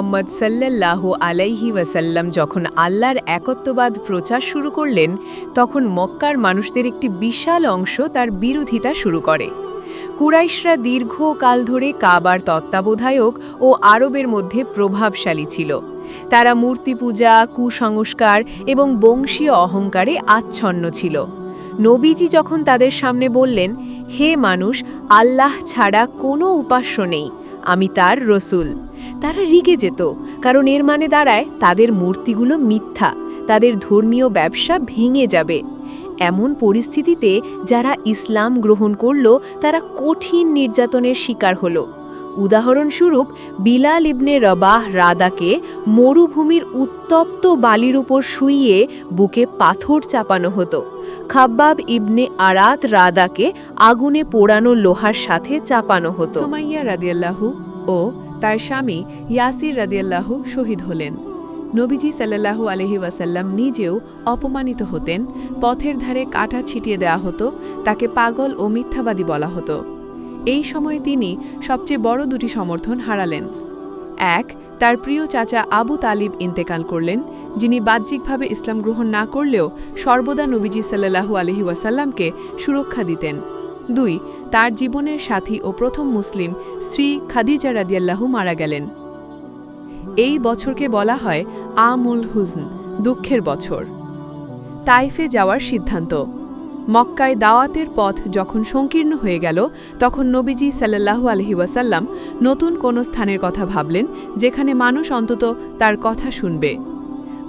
মোহাম্মদ সাল্লাল্লাহু আলাইহি ওয়াসাল্লাম যখন আল্লাহর একত্ববাদ প্রচার শুরু করলেন, তখন মক্কার মানুষদের একটি বিশাল অংশ তার বিরোধিতা শুরু করে। কুরাইশরা দীর্ঘকাল ধরে কাবার তত্ত্বাবধায়ক ও আরবের মধ্যে প্রভাবশালী ছিল। তারা মূর্তি পূজা, কুসংস্কার এবং বংশীয় অহংকারে আচ্ছন্ন ছিল। নবীজি যখন তাদের সামনে বললেন, হে মানুষ, আল্লাহ ছাড়া কোনো উপাস্য নেই। আমি তার রসুল। তারা রিগে যেত, কারণ এর মানে দাঁড়ায় তাদের মূর্তিগুলো মিথ্যা, তাদের ধর্মীয় ব্যবসা ভেঙে যাবে। এমন পরিস্থিতিতে যারা ইসলাম গ্রহণ করল, তারা কঠিন নির্যাতনের শিকার হল। উদাহরণস্বরূপ, বিলাল ইবনে রবাহ রাদাকে মরুভূমির উত্তপ্ত বালির উপর শুইয়ে বুকে পাথর চাপানো হতো। খাব্বাব ইবনে আরাত রাদাকে আগুনে পোড়ানো লোহার সাথে চাপানো হতো। সুমাইয়া রাদিয়াল্লাহু ও তার স্বামী ইয়াসির রাদিয়াল্লাহু শহীদ হলেন। নবীজি সাল্লাল্লাহু আলহি ওয়াসাল্লাম নিজেও অপমানিত হতেন, পথের ধারে কাটা ছিটিয়ে দেওয়া হতো, তাকে পাগল ও মিথ্যাবাদী বলা হতো। এই সময়ে তিনি সবচেয়ে বড় দুটি সমর্থন হারালেন। এক, তার প্রিয় চাচা আবু তালিব ইন্তেকাল করলেন, যিনি বাহ্যিকভাবে ইসলাম গ্রহণ না করলেও সর্বদা নবীজি সাল্লাল্লাহু আলহি ওয়াসাল্লামকে সুরক্ষা দিতেন। দুই, তার জীবনের সাথী ও প্রথম মুসলিম স্ত্রী খাদিজা রাদিয়াল্লাহু মারা গেলেন। এই বছরকে বলা হয় আমুল হুজন, দুঃখের বছর। তাইফে যাওয়ার সিদ্ধান্ত। মক্কায় দাওয়াতের পথ যখন সংকীর্ণ হয়ে গেল, তখন নবীজি সাল্লাল্লাহু আলহি ওয়াসাল্লাম নতুন কোনো স্থানের কথা ভাবলেন, যেখানে মানুষ অন্তত তার কথা শুনবে।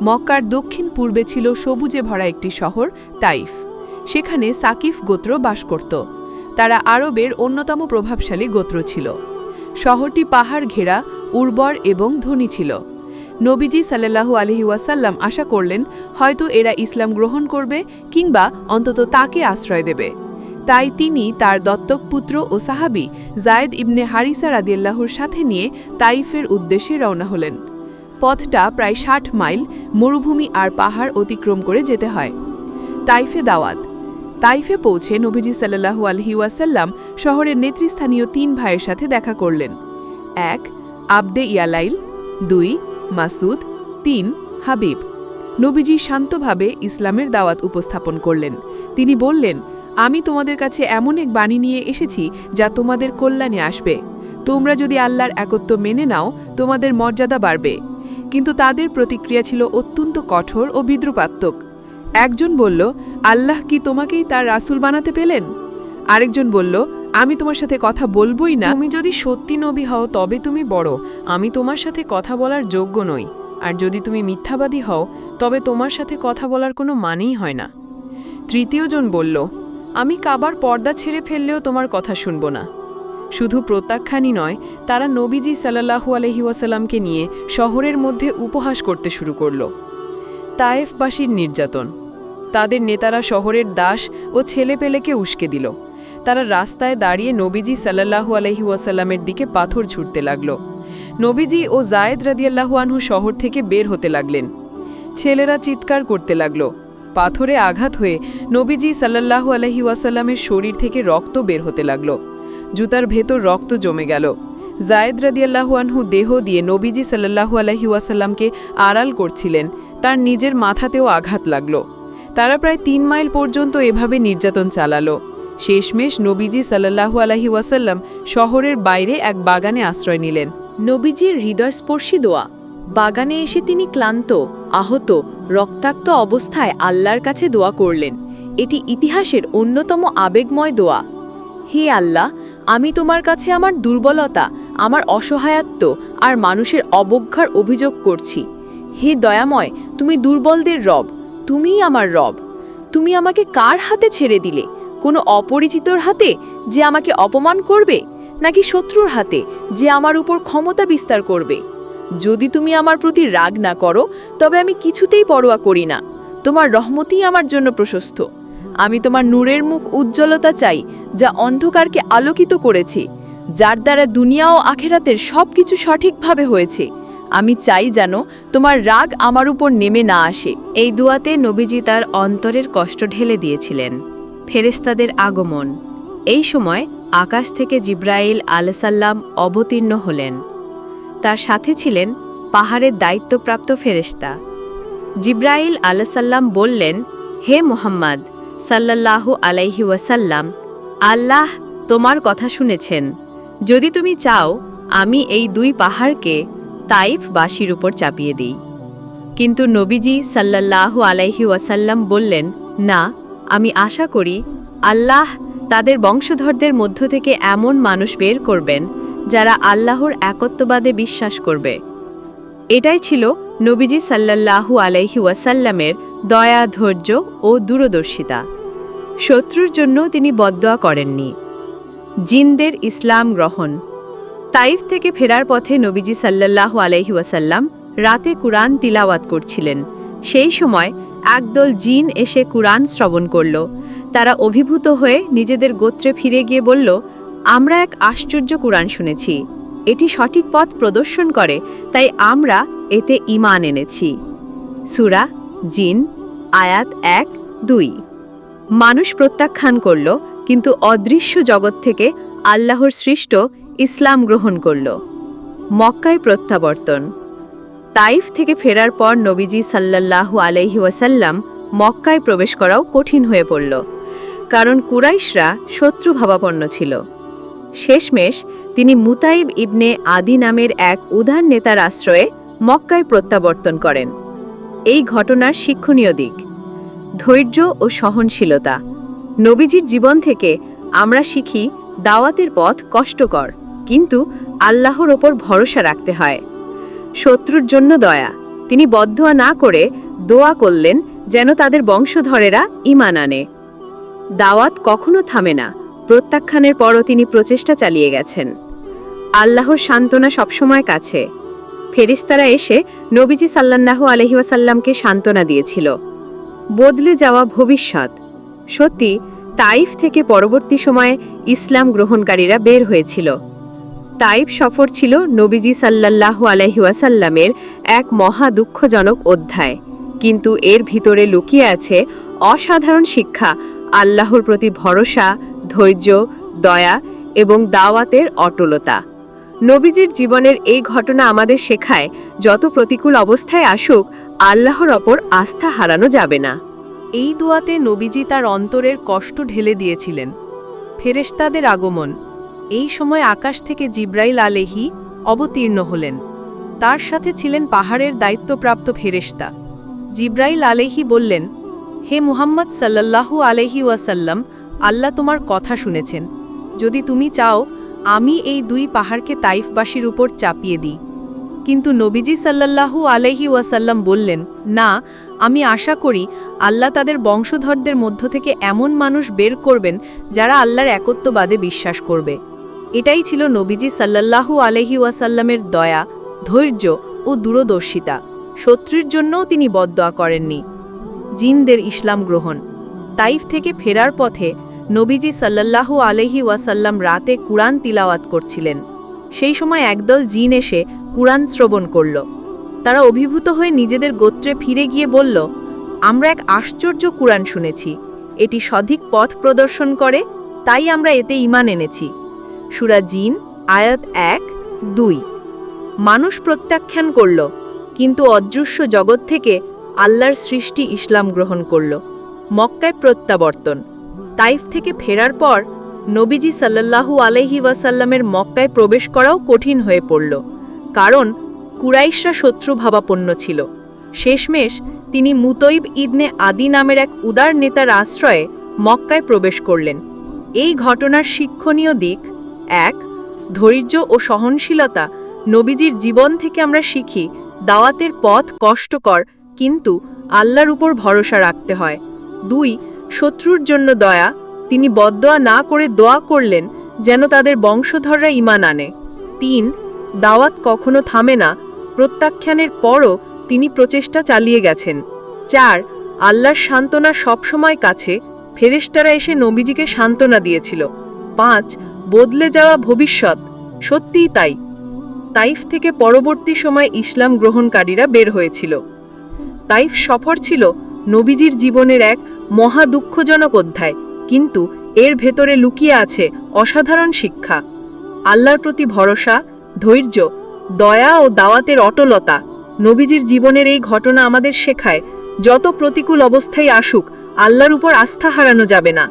মক্কার দক্ষিণ পূর্বে ছিল সবুজে ভরা একটি শহর, তাইফ। সেখানে সাকিফ গোত্র বাস করত। তারা আরবের অন্যতম প্রভাবশালী গোত্র ছিল। শহরটি পাহাড় ঘেরা, উর্বর এবং ধনী ছিল। নবীজি সাল্লাল্লাহু আলহি ওয়াসাল্লাম আশা করলেন, হয়তো এরা ইসলাম গ্রহণ করবে কিংবা অন্তত তাকে আশ্রয় দেবে। তাই তিনি তার দত্তক পুত্র ও সাহাবি জায়েদ ইবনে হারিসা রাদিয়াল্লাহুর সাথে নিয়ে তাইফের উদ্দেশ্যে রওনা হলেন। পথটা প্রায় ষাট মাইল, মরুভূমি আর পাহাড় অতিক্রম করে যেতে হয়। তাইফে দাওয়াত। তাইফে পৌঁছে নবীজি সাল্লাল্লাহু আলহি ওয়াসাল্লাম শহরের নেতৃস্থানীয় তিন ভাইয়ের সাথে দেখা করলেন। এক, আবদে ইয়ালাইল। দুই মাসুদ, তিন, হাবিব। নবীজি শান্তভাবে ইসলামের দাওয়াত উপস্থাপন করলেন। তিনি বললেন, আমি তোমাদের কাছে এমন এক বাণী নিয়ে এসেছি যা তোমাদের কল্যাণে আসবে। তোমরা যদি আল্লাহর একত্ব মেনে নাও, তোমাদের মর্যাদা বাড়বে। কিন্তু তাদের প্রতিক্রিয়া ছিল অত্যন্ত কঠোর ও বিদ্রুপাত্মক। একজন বলল, আল্লাহ কি তোমাকেই তার রাসূল বানাতে পেলেন? আরেকজন বলল আমি তোমার সাথে কথা বলবোই না। তুমি যদি সত্যি নবী হও, তবে তুমি বড়। আমি তোমার সাথে কথা বলার যোগ্য নই। আর যদি তুমি মিথ্যাবাদী হও, তবে তোমার সাথে কথা বলার কোনো মানেই হয় না। তৃতীয়জন বলল, আমি কাবার পর্দা ছেড়ে ফেললেও তোমার কথা শুনব না। শুধু প্রত্যাখ্যানই নয়, তারা নবীজি সাল্লাহু আলহি ওয়াসাল্লামকে নিয়ে শহরের মধ্যে উপহাস করতে শুরু করল। তায়েফবাসীর নির্যাতন। তাদের নেতারা শহরের দাস ও ছেলেপেলেকে উস্কে দিল। তারা রাস্তায় দাঁড়িয়ে নবীজি সাল্লাহু আলহি ওয়াসাল্লামের দিকে পাথর ছুটতে লাগল। নবীজি ও জায়েদ রাদিয়াল্লাহু আনহু শহর থেকে বের হতে লাগলেন। ছেলেরা চিৎকার করতে লাগল। পাথরে আঘাত হয়ে নবীজি সাল্লাহু আলহি ওয়াসাল্লামের শরীর থেকে রক্ত বের হতে লাগল। জুতার ভেতর রক্ত জমে গেল। জায়েদ রাদিয়াল্লাহু আনহু দেহ দিয়ে নবীজি সাল্লাহু আলহি ওয়াসাল্লামকে আড়াল করছিলেন। তার নিজের মাথাতেও আঘাত লাগল। তারা প্রায় তিন মাইল পর্যন্ত এভাবে নির্যাতন চালালো। শেষমেশ নবীজি সাল্লাহু আলহি ওয়াসাল্লাম শহরের বাইরে এক বাগানে আশ্রয় নিলেন। নবীজির হৃদয়স্পর্শী দোয়া। বাগানে এসে তিনি ক্লান্ত, আহত, রক্তাক্ত অবস্থায় আল্লাহর কাছে দোয়া করলেন। এটি ইতিহাসের অন্যতম আবেগময় দোয়া। হে আল্লাহ, আমি তোমার কাছে আমার দুর্বলতা, আমার অসহায়ত্ব আর মানুষের অবজ্ঞার অভিযোগ করছি। হে দয়াময়, তুমি দুর্বলদের রব, তুমিই আমার রব। তুমি আমাকে কার হাতে ছেড়ে দিলে? কোনো অপরিচিতর হাতে যে আমাকে অপমান করবে, নাকি শত্রুর হাতে যে আমার উপর ক্ষমতা বিস্তার করবে? যদি তুমি আমার প্রতি রাগ না করো, তবে আমি কিছুতেই পরোয়া করি না। তোমার রহমতই আমার জন্য প্রশস্ত। আমি তোমার নূরের মুখ উজ্জ্বলতা চাই, যা অন্ধকারকে আলোকিত করেছে, যার দ্বারা দুনিয়া ও আখেরাতের সব কিছু সঠিকভাবে হয়েছে। আমি চাই যেন তোমার রাগ আমার উপর নেমে না আসে। এই দুয়াতে নবীজি তার অন্তরের কষ্ট ঢেলে দিয়েছিলেন। ফেরেস্তাদের আগমন। এই সময় আকাশ থেকে জিব্রাইল আলসাল্লাম অবতীর্ণ হলেন। তার সাথে ছিলেন পাহাড়ের দায়িত্বপ্রাপ্ত ফেরেশতা। জিব্রাইল আলাসাল্লাম বললেন, হে মোহাম্মদ, সাল্লাল্লাহু আলাইহি ওয়াসাল্লাম, আল্লাহ তোমার কথা শুনেছেন। যদি তুমি চাও, আমি এই দুই পাহাড়কে তাইফ বাসির উপর চাপিয়ে দিই। কিন্তু নবীজি সাল্লাল্লাহু আলাইহি ওয়াসাল্লাম বললেন, না আমি আশা করি আল্লাহ তাদের বংশধরদের মধ্য থেকে এমন মানুষ বের করবেন, যারা আল্লাহর একত্ববাদে বিশ্বাস করবে। এটাই ছিল নবীজি সাল্লাল্লাহু আলাইহি ওয়াসাল্লামের দয়া, ধৈর্য ও দূরদর্শিতা। শত্রুর জন্য তিনি বদদোয়া করেননি। জিনদের ইসলাম গ্রহণ। তাইফ থেকে ফেরার পথে নবীজি সাল্লাল্লাহু আলাইহি ওয়াসাল্লাম রাতে কুরআন তিলাওয়াত করছিলেন। সেই সময় একদল জিন এসে কুরআন শ্রবণ করল। তারা অভিভূত হয়ে নিজেদের গোত্রে ফিরে গিয়ে বলল, আমরা এক আশ্চর্য কুরআন শুনেছি। এটি সঠিক পথ প্রদর্শন করে, তাই আমরা এতে ঈমান এনেছি। সুরা জিন, আয়াত এক, দুই। মানুষ প্রত্যাখ্যান করল, কিন্তু অদৃশ্য জগৎ থেকে আল্লাহর সৃষ্ট ইসলাম গ্রহণ করল। মক্কায় প্রত্যাবর্তন। তাইফ থেকে ফেরার পর নবীজি সাল্লাল্লাহু আলাইহি ওয়াসাল্লাম মক্কায় প্রবেশ করাও কঠিন হয়ে পড়ল। কারণ কুরাইশরা শত্রু ভাবাপন্ন ছিল। শেষমেশ তিনি মুতাইব ইবনে আদি নামের এক উদার নেতার আশ্রয়ে মক্কায় প্রত্যাবর্তন করেন। এই ঘটনার শিক্ষণীয় দিক। ধৈর্য ও সহনশীলতা। নবীজির জীবন থেকে আমরা শিখি, দাওয়াতের পথ কষ্টকর, কিন্তু আল্লাহর ওপর ভরসা রাখতে হয়। শত্রুর জন্য দয়া। তিনি বদ্ধয়া না করে দোয়া করলেন যেন তাদের বংশধরেরা ইমান আনে। দাওয়াত কখনো থামে না। প্রত্যাখ্যানের পরও তিনি প্রচেষ্টা চালিয়ে গেছেন। আল্লাহর সান্ত্বনা সবসময় কাছে। ফেরিস্তারা এসে নবীজি সাল্লাল্লাহু আলহি ওয়াসাল্লামকে সান্ত্বনা দিয়েছিল। বদলে যাওয়া ভবিষ্যৎ। সত্যি, তাইফ থেকে পরবর্তী সময়ে ইসলাম গ্রহণকারীরা বের হয়েছিল। তাইফ সফর ছিল নবীজি সাল্লাল্লাহু আলহি ওয়াসাল্লামের এক মহা দুঃখজনক অধ্যায়। কিন্তু এর ভিতরে লুকিয়ে আছে অসাধারণ শিক্ষা, আল্লাহর প্রতি ভরসা, ধৈর্য, দয়া এবং দাওয়াতের অটলতা। নবীজির জীবনের এই ঘটনা আমাদের শেখায়, যত প্রতিকূল অবস্থায় আসুক, আল্লাহর ওপর আস্থা হারানো যাবে না। এই দোয়াতে নবীজি তার অন্তরের কষ্ট ঢেলে দিয়েছিলেন। ফেরেশতাদের আগমন। এই সময় আকাশ থেকে জিব্রাইল আলেহি অবতীর্ণ হলেন। তার সাথে ছিলেন পাহাড়ের দায়িত্বপ্রাপ্ত ফেরেশতা। জিব্রাইল আলেহি বললেন, হে মুহাম্মদ সাল্লাল্লাহু আলহি ওয়াসাল্লাম, আল্লাহ তোমার কথা শুনেছেন। যদি তুমি চাও, আমি এই দুই পাহাড়কে তাইফবাসীর উপর চাপিয়ে দিই। কিন্তু নবীজি সাল্লাল্লাহু আলহি ওয়াসাল্লাম বললেন, না, আমি আশা করি আল্লাহ তাদের বংশধরদের মধ্য থেকে এমন মানুষ বের করবেন যারা আল্লাহর একত্ববাদে বিশ্বাস করবে। এটাই ছিল নবীজি সাল্লাল্লাহু আলহি ওয়াসাল্লামের দয়া, ধৈর্য ও দূরদর্শিতা। শত্রুর জন্যও তিনি বদদোয়া করেননি। জিনদের ইসলাম গ্রহণ। তাইফ থেকে ফেরার পথে নবীজি সাল্লাল্লাহু আলহি ওয়াসাল্লাম রাতে কুরআন তিলাওয়াত করছিলেন। সেই সময় একদল জিন এসে কুরআন শ্রবণ করল। তারা অভিভূত হয়ে নিজেদের গোত্রে ফিরে গিয়ে বলল, আমরা এক আশ্চর্য কুরআন শুনেছি। এটি সঠিক পথ প্রদর্শন করে, তাই আমরা এতে ইমান এনেছি। সুরা জিন, আয়াত এক, দুই। মানুষ প্রত্যাখ্যান করল, কিন্তু অদৃশ্য জগৎ থেকে আল্লাহর সৃষ্টি ইসলাম গ্রহণ করল, মক্কায় প্রত্যাবর্তন। তাইফ থেকে ফেরার পর নবীজি সাল্লাল্লাহু আলহি ওয়াসাল্লামের মক্কায় প্রবেশ করাও কঠিন হয়ে পড়ল, কারণ কুরাইশরা শত্রু ভাবাপন্ন ছিল। শেষমেশ তিনি মুতৈব ইদনে আদি নামের এক উদার নেতার আশ্রয়ে মক্কায় প্রবেশ করলেন। এই ঘটনার শিক্ষণীয় দিক এক, ধৈর্য ও সহনশীলতা নবীজির জীবন থেকে আমরা শিখি, দাওয়াতের পথ কষ্টকর, কিন্তু আল্লাহর উপর ভরসা রাখতে হয়। দুই, শত্রুর জন্য দয়া, তিনি বদদোয়া না করে দোয়া করলেন যেন তাদের বংশধররা ইমান আনে। তিন, দাওয়াত কখনো থামে না, প্রত্যাখ্যানের পরও তিনি প্রচেষ্টা চালিয়ে গেছেন। চার, আল্লাহর সান্ত্বনা সবসময় কাছে, ফেরেশতারা এসে নবীজিকে সান্ত্বনা দিয়েছিল। পাঁচ বদলে যাওয়া ভবিষ্যৎ, সত্যিই তাই। তাইফ থেকে পরবর্তী সময় ইসলাম গ্রহণকারীরা বের হয়েছিল। তাইফ সফর ছিল নবীজির জীবনের এক মহা দুঃখজনক অধ্যায়, কিন্তু এর ভেতরে লুকিয়ে আছে অসাধারণ শিক্ষা। আল্লাহর প্রতি ভরসা, ধৈর্য, দয়া ও দাওয়াতের অটলতা, নবীজির জীবনের এই ঘটনা আমাদের শেখায় যত প্রতিকূল অবস্থায় আসুক, আল্লাহর উপর আস্থা হারানো যাবে না।